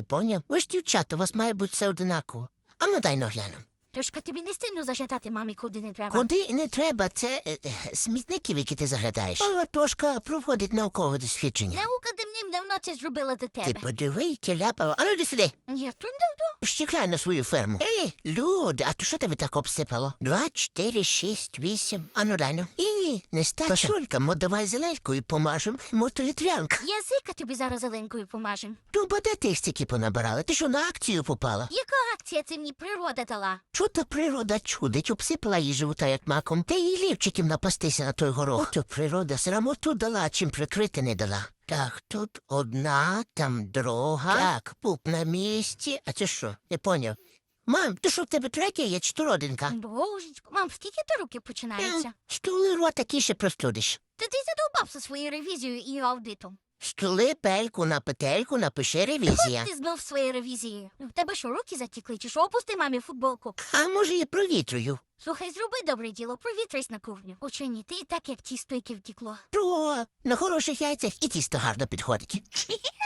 Не поняв? Ви ж дівчата, у вас має бути все одинаково. А ну дай нагляну. Трошки тобі не стильно зажадати мамі, куди не треба. Куди не треба, це е, е, смітники, в які ти заглядаєш. А Тошка проводить наукове дослідження. Наука давним-давно це зробила до Ти тебе. подиви, яке. А ну йди сюди. Я тут давно. Щекай на свою ферму. Ей, люди, а то що тебе так обсипало? Два, чотири, шість, вісім. А ну дай ну. І, не ста чулька, мо давай зеленькою помажем, мо то вітрянка. Язика тобі зараз зеленкою помажем. Ну, бо де ти стільки понабирала? Ти що на акцію попала? Яка акція це мені природа дала? Чого природа чудить, обсипала її живота як маком, та їй лівчиків напастися на той горох. Ото природа срамоту дала, чим прикрити не дала. Так, тут одна, там друга. Так, пуп на місці. А це що? Не поняв. Мам, ти що в тебе третя є чи то родинка? Божечко, мам, скільки то руки починаються? Стули рота кіше простудиш. Та ти задовбав зі своєю ревізією і аудитом. Стули пельку на петельку, напиши ревізія. Ти знов своєю ревізією. В тебе що, руки затікли, чи що опусти мамі футболку? А може і провітрую. Слухай, зроби добре діло, провітрись на кухню. Учені, ти і так як тісто, яке втікло. Про, на хороших яйцях і тісто гарно підходить.